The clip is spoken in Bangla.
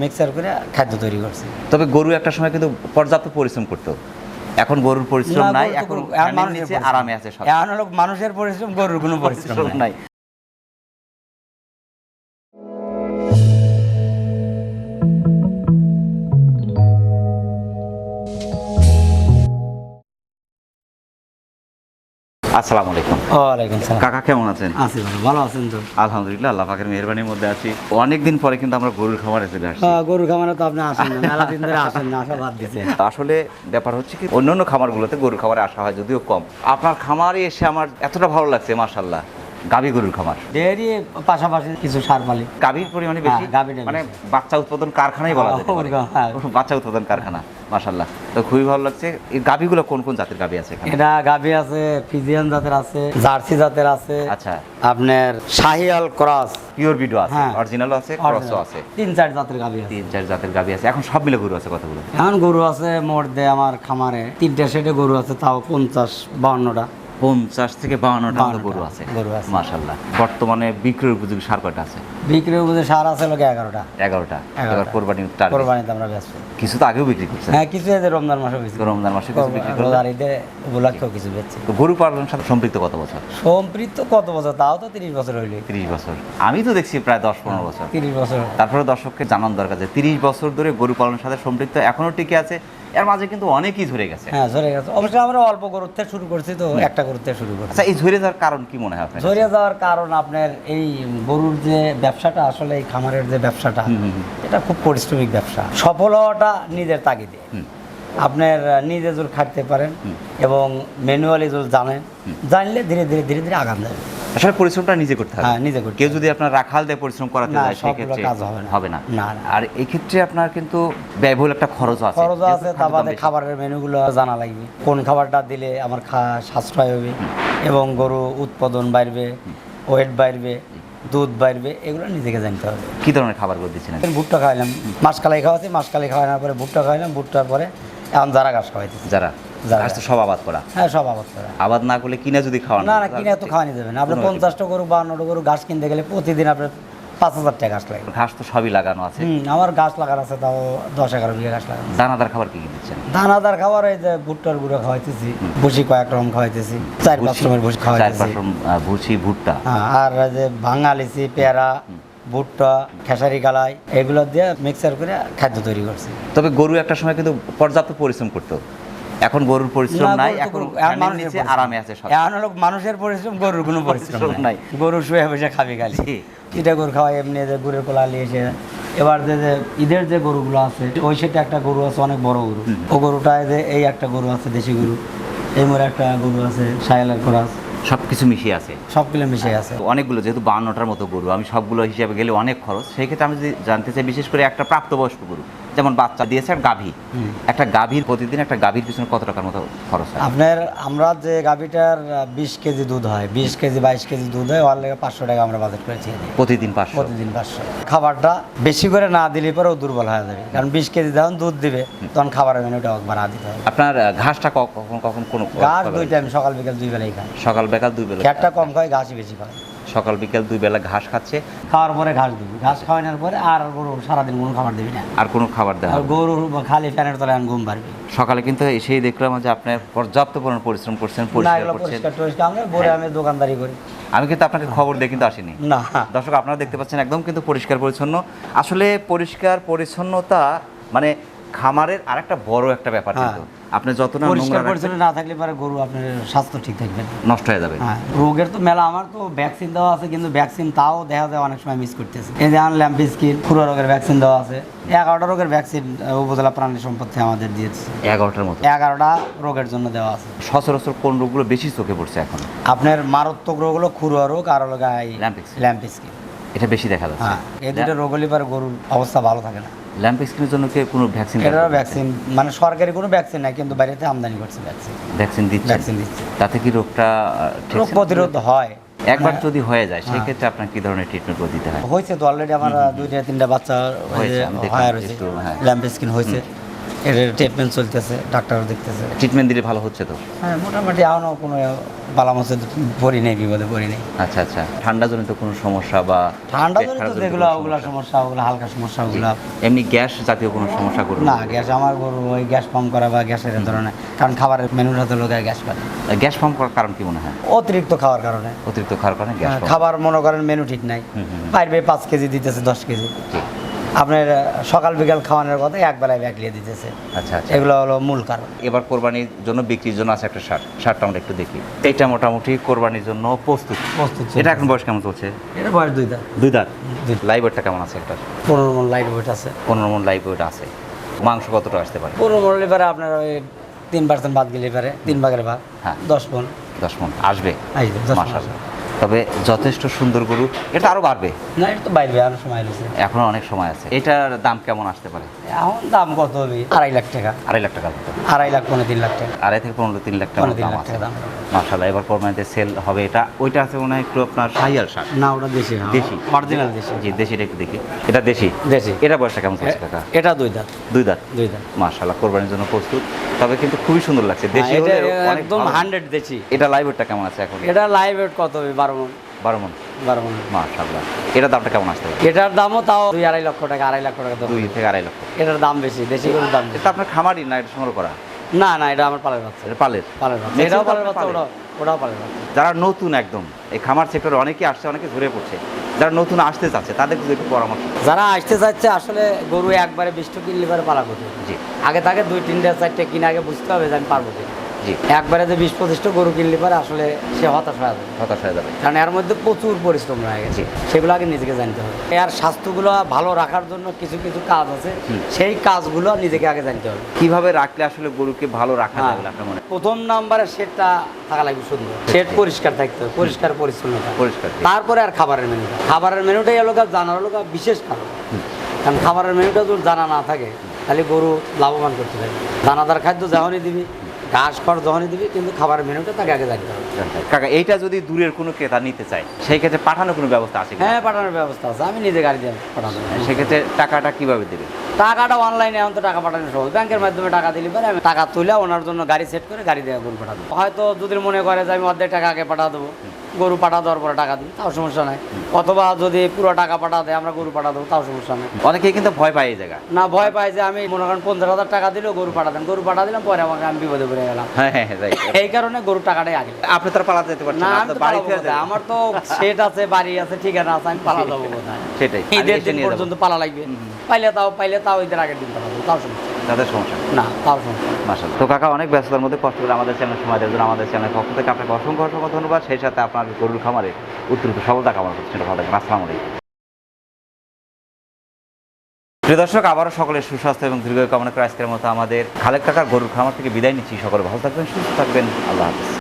মিক্সার করে খাদ্য তৈরি করছে। তবে গরু একটা সময় কিন্তু পর্যাপ্ত পরিশ্রম করতো। এখন গরুর পরিশ্রম নাই এখন মানুষের নিচে আরামে আছে সব। এখন হলো মানুষের পরিশ্রম গরুর কোনো পরিশ্রম নাই। আসসালামু আলাইকুম। ওয়ালাইকুম সালাম। কাকা কেমন আছেন? আছি ভালো ভালো আছেন তো? আলহামদুলিল্লাহ আল্লাহ পাকের মেহরবানির মধ্যে আছি। অনেকদিন পরে কিন্তু আমরা গরুর খামারে চলে আসছি। গরুর খামারে তো আপনি আসেন না মেলা দিন ধরে আসেন না আসা বাদ দিয়েছে আসলে ব্যাপার হচ্ছে কি অন্যান্য খামারগুলোতে গরুর খামারে আসা হয় যদিও কম। আপনার খামারে এসে আমার এতটা ভালো লাগছে মাশাল্লাহ গাভী গরুর খামার। ডেয়ারি পাশাপাশি কিছু সার পালি গাভীর পরিমাণে বেশি? হ্যাঁ, মানে বাচ্চা উৎপাদন কারখানাই বলা পারে। ওরকম, হ্যাঁ। বাচ্চা উৎপাদন কারখানা মাশাল্লাহ তো খুবই ভালো লাগছে। এই গাভীগুলো কোন কোন জাতের গাভী আছে এটা গাভি আছে ফিজিয়ান জাতের আছে জার্সি জাতের আছে আচ্ছা। আপনার শাহিয়াল ক্রস। পিওর ভিডিও আছে হ্যাঁ। অরিজিনালও আছে ক্রসও আছে। তিন চার জাতের গাভি আছে। তিন চার জাতের গাভী আছে। এখন সব মিলে গরু আছে কতগুলো? এখন গরু আছে মোট দেয় আমার খামারে। তিনটে সেটে গরু আছে তাও পঞ্চাশ বাউন্নটা। পঞ্চাশ থেকে বাউন্নটা মতো 52 গরু আছে। গরু আছে। মাশাল্লাহ বর্তমানে বিক্রয়ের উপযোগী সার কয়টা আছে? বিক্রির বুঝে সার আছে লোকে এগারোটা। এগারোটা। এবার কোরবানি। কোরবানিতে আমরা ব্যস্ত। কিছু তো আগেও বিক্রি করছেন। হ্যাঁ কিছু এদের রমজান মাসে বেশি রমজান মাসে কিছু বিক্রি করলেন রোজারিতে উপলক্ষেও কিছু বেচছি। তো গরু পালনের সাথে সম্পৃক্ত কত বছর? সম্পৃক্ত কত বছর? তাও তো তিরিশ বছর হইলে। তিরিশ বছর। আমি তো দেখছি প্রায় দশ পনেরো বছর। তিরিশ বছর। তারপরে দর্শককে জানান দরকার যে তিরিশ বছর ধরে গরু পালনের সাথে সম্পৃক্ত এখনও টিকে আছে। এর মাঝে কিন্তু অনেকই ঝরে গেছে। হ্যাঁ ঝরে গেছে। অবশ্যই আমরা অল্প গরুর শুরু করছি তো একটা থেকে শুরু করছি। আচ্ছা এই ঝরে যাওয়ার কারণ কি মনে হয় আপনার ঝরে যাওয়ার কারণ আপনার এই গরুর যে ব্যবসাটা আসলে এই খামারের যে ব্যবসাটা। এটা খুব পরিশ্রমিক ব্যবসা। সফল হওয়াটা নিজের তাগিদে। আপনার নিজে জোর খাটতে পারেন এবং ম্যানুয়ালি জোর জানেন জানলে ধীরে ধীরে ধীরে ধীরে আগাম যাবে আসলে পরিশ্রমটা নিজে করতে হবে। হ্যাঁ নিজে করতে কেউ যদি আপনার রাখাল দিয়ে পরিশ্রম করাতে যায় সেক্ষেত্রে কাজ হবে না। হবে না। আর এই ক্ষেত্রে আপনার কিন্তু ব্যয়বহুল একটা খরচ আছে। খরচ আছে তা বাদে খাবারের মেনুগুলো জানা লাগবে। কোন খাবারটা দিলে আমার খা সাশ্রয় হবে এবং গরু উৎপাদন বাড়বে ওয়েট বাড়বে দুধ বাড়বে এগুলো নিজেকে জানতে হবে। কি ধরনের খাবারগুলো দিচ্ছেন আপনি? ভুট্টা খাওয়াইলাম। মাসকালাই খাওয়াচ্ছি মাসকালাই খাওয়ানোর পরে ভুট্টা খাওয়াইলাম ভুট্টার পরে এখন যারা গাছ খাওয়াইতেছি। যারা তো সব আবাদ করা। হ্যাঁ সব আবাদ করা। আবাদ না করলে কিনা যদি খাওয়ান না না কিনে তো খাওয়ানি না। আপনার পঞ্চাশটা গরু বান্নটা গরু ঘাস কিনতে গেলে প্রতিদিন আপনার পাঁচ হাজার টাকা ঘাস লাগে। ঘাস তো সবই লাগানো আছে। আমার লাগানো আছে তাও দশ এগারো বিঘা ঘাস লাগানো দানাদার খাবার কি দিচ্ছেন? দানাদার খাবার এই যে ভুট্টার গুঁড়ো খাওয়াইতেছি ভুসি কয়েক রকম খাওয়াইতেছি চার পাঁচ ভুসি- রকমের ভুসি খাওয়াইতেছি পাঁচ রকম, আহ, ভুসি ভুট্টা। হ্যাঁ, আর যে ভাঙা লিচি পেয়ারা ভুট্টা খেসারি গালাই এগুলো দিয়ে মিক্সার করে খাদ্য তৈরি করছি। তবে গরু একটা সময় কিন্তু পর্যাপ্ত পরিশ্রম করতো। এখন গরুর পরিশ্রম নাই এখন নিচে। আরামে আছে সব। এখন হলো মানুষের পরিশ্রম গরুর কোনো পরিশ্রম নাই। গরু শুয়ে বসে খাবি খালি। চিটা গরু খাওয়াই এমনি যে গুড়ের কোলা এসে এবার যে যে ঈদের যে গরুগুলো আছে ওই সেটা একটা গরু আছে অনেক বড় গরু। ও গরুটায় যে এই একটা গরু আছে দেশি গরু। এই মোড়ে একটা গরু আছে সাইলার করাস সব কিছু মিশিয়ে আছে। সবগুলো মিশিয়ে আছে। অনেকগুলো যেহেতু বান্নটার মতো গরু আমি সবগুলো হিসাবে গেলে অনেক খরচ। সেই ক্ষেত্রে আমি যদি জানতে চাই বিশেষ করে একটা প্রাপ্তবয়স্ক গরু। যেমন বাচ্চা দিয়েছে আর গাভী। একটা গাভীর প্রতিদিন একটা গাভীর পিছনে কত টাকার মতো খরচ হয়? আপনার আমরা যে গাভীটার বিশ কেজি দুধ হয় বিশ কেজি বাইশ কেজি দুধ হয় ওর লেগে পাঁচশো টাকা আমরা বাজেট করেছি প্রতিদিন পাঁচশো? প্রতিদিন পাঁচশো। খাবারটা বেশি করে না দিলে পরেও দুর্বল হয়ে যাবে কারণ বিশ কেজি যখন দুধ দিবে তখন খাবারের মেনুটা একবার না দিতে হবে আপনার ঘাসটা কখন কখন কোন ঘাস দুই টাইম সকাল বিকাল দুই বেলাই খায়। সকাল বিকাল দুই বেলা খ্যাটটা কম খায় ঘাসই বেশি খায়। সকাল বিকাল দুই বেলা ঘাস খাচ্ছে। খাওয়ার পরে ঘাস দিবি। ঘাস খাওয়ানোর পরে আর গরু সারাদিন কোনো খাবার দিবি না। আর কোনো খাবার দেওয়া আর গরু খালি ফ্যানের তলায় ঘুম পারবি সকালে কিন্তু এসেই দেখলাম যে আপনি পর্যাপ্ত পরিমাণ পরিশ্রম করছেন পরিষ্কার করছেন আমরা বলে আমি দোকানদারি করি। আমি কিন্তু আপনাকে খবর দিয়ে কিন্তু আসিনি। না। দর্শক আপনারা দেখতে পাচ্ছেন একদম কিন্তু পরিষ্কার পরিচ্ছন্ন। আসলে পরিষ্কার পরিচ্ছন্নতা মানে খামারের আরেকটা বড় একটা ব্যাপার হ্যাঁ। কিন্তু। আপনি যত না পরিষ্কার পরিচ্ছন্ন না থাকলে পরে গরু আপনার স্বাস্থ্য ঠিক থাকবে নষ্ট হয়ে যাবে। হ্যাঁ রোগের তো মেলা আমার তো ভ্যাকসিন দেওয়া আছে কিন্তু ভ্যাকসিন তাও দেখা যায় অনেক সময় মিস করতেছে। এই যে আনলাম বিস্কিট খুরা রোগের ভ্যাকসিন দেওয়া আছে। এগারোটা রোগের ভ্যাকসিন উপজেলা প্রাণী সম্পদ আমাদের দিয়েছে। এগারোটার মতো। এগারোটা রোগের জন্য দেওয়া আছে। সচরাচর কোন রোগগুলো বেশি চোখে পড়ছে এখন? আপনার মারাত্মক রোগ হলো খুরুয়া রোগ আর হলো গাই Lamp skin। ল্যাম্প স্কিন এটা বেশি দেখা যাচ্ছে। হ্যাঁ এই দুটো রোগ হলে পরে গরুর অবস্থা ভালো থাকে না। ল্যাম্প স্কিনের জন্য কি কোনো ভ্যাকসিন এটারও ভ্যাকসিন মানে সরকারি কোনো ভ্যাকসিন নাই কিন্তু বাইরেতে আমদানি করছে ভ্যাকসিন ভ্যাকসিন দিচ্ছে? ভ্যাকসিন দিচ্ছে। তাতে কি রোগটা রোগ প্রতিরোধ হয়। একবার হ্যাঁ। যদি হয়ে যায় সেই হ্যাঁ। ক্ষেত্রে আপনার কি ধরনের ট্রিটমেন্ট দিতে হয়? হয়েছে তো অলরেডি আমার দুইটা তিনটা বাচ্চা হয়েছে, হয়ে হ্যাঁ। ল্যাম্প স্কিন হয়েছে। এর ট্রিটমেন্ট চলতেছে ডাক্তারও দেখতেছে। ট্রিটমেন্ট দিলে ভালো হচ্ছে তো? হ্যাঁ মোটামুটি এখনও কোনো বালামসে পড়ি নেই বিপদে পড়ি নেই। আচ্ছা আচ্ছা। ঠান্ডা জনিত কোনো সমস্যা বা ঠান্ডা যেগুলো ওগুলো সমস্যা? ওগুলো হালকা সমস্যা ওগুলো এমনি গ্যাস জাতীয় কোনো সমস্যা করবে না গ্যাস আমার গরু ওই গ্যাস পাম্প করা বা গ্যাসের ধরনের কারণ খাবারের মেনুটা তো লোকে গ্যাস পায় গ্যাস পাম্প করার কারণ কি মনে হয়? অতিরিক্ত খাওয়ার কারণে। অতিরিক্ত খাওয়ার কারণে গ্যাস হ্যাঁ, খাবার মনে করেন মেনু ঠিক নাই। বাইরে পাঁচ কেজি দিতেছে দশ কেজি। ঠিক আপনার সকাল বিকাল খাওয়ানোর কথা এক বেলায় ব্যাগলিয়ে দিতেছে। আচ্ছা আচ্ছা। এগুলো হলো মূল কারণ। এবার কোরবানির জন্য বিক্রির জন্য আছে একটা সার সারটা আমরা একটু দেখি। এটা মোটামুটি কোরবানির জন্য প্রস্তুত। প্রস্তুত এটা এখন বয়স কেমন চলছে? এটা বয়স দুই দাঁত। দুই দাঁত? লাইভ ওয়েটটা কেমন আছে একটা? পনেরো মন লাইট ওয়েট আছে। পনেরো মন লাইভ ওয়েট আছে। মাংস কতটা আসতে পারে? পনেরো মন এবারে আপনার ওই তিন পার্সেন্ট বাদ গেলে এবারে তিন ভাগের ভাগ। হ্যাঁ। দশ মন। দশ মন। আসবে? আসবে মণ আসবে। তবে যথেষ্ট সুন্দর গরু। এটা আরও বাড়বে? না এটা তো বাইরে আরও সময় রয়েছে এখনও অনেক সময় আছে। এটার দাম কেমন আসতে পারে? এখন দাম কত হবে? আড়াই লাখ টাকা। আড়াই লাখ টাকা আড়াই লাখ পনেরো তিন লাখ টাকা। আড়াই থেকে পনেরো তিন লাখ তিন দাম আছে টাকা দাম। মাশাল্লাহ এবার কোরবানিতে সেল হবে এটা। ওইটা আছে মনে হয় একটু আপনার শাহিয়াল শাক। না ওটা দেশি দেশি। অরিজিনাল দেশি। জি দেশিটা একটু দেখি। এটা দেশি? দেশি। এটা বয়সটা কেমন চলছে কাকা? এটা দুই দাঁত। দুই দাঁত? দুই দাঁত। মাশাল্লাহ কোরবানির জন্য প্রস্তুত। তবে কিন্তু খুবই সুন্দর লাগছে। দেশি হ্যাঁ, একদম হান্ড্রেড দেশি। এটা লাইভ ওয়েটটা কেমন আছে এখন? এটা লাইভ ওয়েট কত হবে? বারো মন। বারো মন? বারো মন। মাশাল্লাহ এটার দামটা কেমন আসতে পারে? এটার দামও তাও দুই আড়াই লক্ষ টাকা আড়াই লাখ টাকা দুই থেকে আড়াই লক্ষ। এটার দাম বেশি দেশি গরুর দাম বেশি। এটা আপনার খামারই না এটা সংগ্রহ করা? না না এটা আমার পালের বাচ্চা। এটা পালের? পালের বাচ্চা। এটাও তো পালের আপনার বাচ্চা ওটাও ওটাও পালের বাচ্চা। যারা নতুন একদম এই খামার সেক্টরে অনেকে আসছে অনেকে ঝরে পড়ছে। যারা নতুন আসতে চাচ্ছে তাদের একটু পরামর্শ যারা আসতে চাচ্ছে আসলে গরু একবারে বিষ্ট কিনলে পরে পালা করতে। জি। আগে তাকে দুই তিনটা চারটে কিনে আগে বুঝতে হবে যে আমি পারব কিনা। জি। একবারে যে বিশ পঁচিশটা গরু কিনলে পরে আসলে সে হতাশ হয়ে যাবে। হতাশ হয়ে যাবে। কারণ এর মধ্যে প্রচুর পরিশ্রম রয়ে গেছে। সেগুলো আগে নিজেকে জানতে হবে। এর স্বাস্থ্যগুলো ভালো রাখার জন্য কিছু কিছু কাজ আছে। সেই কাজগুলো নিজেকে আগে জানতে হবে। কীভাবে রাখলে আসলে গরুকে ভালো রাখা হ্যাঁ। যাবে আপনার মনে প্রথম নাম্বারে শেডটা থাকা লাগবে সুন্দর। শেড পরিষ্কার থাকতে হবে পরিষ্কার পরিচ্ছন্নতা। পরিষ্কার তারপরে আর খাবারের মেনুটা। খাবারের মেনুটাই হলো জানার হলো বিশেষ কারণ। কারণ খাবারের মেনুটা যদি জানা না থাকে তাহলে গরু লাভবান করতে পারবে দানাদার খাদ্য যখনই দিবি ঘাস খড় যখনই দিবি কিন্তু খাবার মেনুটা তাকে আগে জানতে হবে। কাকা এইটা যদি দূরের কোনো ক্রেতা নিতে চায় সেই ক্ষেত্রে পাঠানোর কোনো ব্যবস্থা আছে? হ্যাঁ পাঠানোর ব্যবস্থা আছে। আমি নিজে গাড়ি দিয়ে পাঠানো সেক্ষেত্রে টাকাটা কীভাবে দেবে? টাকাটা অনলাইনে এখন তো টাকা পাঠানো সহজ ব্যাংকের মাধ্যমে টাকা দিলে পরে আমি টাকা তুলে ওনার জন্য গাড়ি সেট করে গাড়ি দিয়ে গরু পাঠাবো। হয়তো যদি মনে করে যে আমি অর্ধেক টাকা আগে পাঠা দেবো গরু পাঠা দেওয়ার পরে টাকা দিই তাও সমস্যা নাই। অথবা যদি পুরো টাকা পাঠা দেয় আমরা গরু পাঠা দেবো তাও সমস্যা নেই। অনেকেই কিন্তু ভয় পায় এই জায়গা না ভয় পাই যে আমি মনে করেন পঞ্চাশ হাজার টাকা দিলেও গরু পাঠা দেন গরু পাঠা দিলাম পরে আমাকে আমি বিপদে পড়ে গেলাম। হ্যাঁ হ্যাঁ হ্যাঁ. এই কারণে গরু টাকাটাই আগে। আপনি তো পালাতে যেতে পারছেন না আমার তো সেট আছে বাড়ি আছে ঠিকানা আছে আমি পালা যাব কোথায়? সেটাই ঈদের দিন পর্যন্ত পালা লাগবে। পাইলে তাও পাইলে তাও ঈদের আগের দিন পালা যাব তাও সমস্যা তাদের সমস্যা না তাও সমস্যা। মাসাল তো কাকা অনেক ব্যস্ততার মধ্যে কষ্ট করে আমাদের চ্যানেল সময় দেওয়ার জন্য আমাদের চ্যানেল পক্ষ থেকে আপনাকে অসংখ্য অসংখ্য ধন্যবাদ। সেই সাথে আপনার গরুর খামারে উত্তরোত্তর সফলতা কামনা করছি সেটা ভালো থাকবেন। আসসালামু আলাইকুম। প্রিয় দর্শক আবারও সকলের সুস্বাস্থ্য এবং দীর্ঘ কামনা করে আজকের মতো আমাদের খালেক কাকার গরুর খামার থেকে বিদায় নিচ্ছি। সকলে ভালো থাকবেন সুস্থ থাকবেন। আল্লাহ হাফিজ।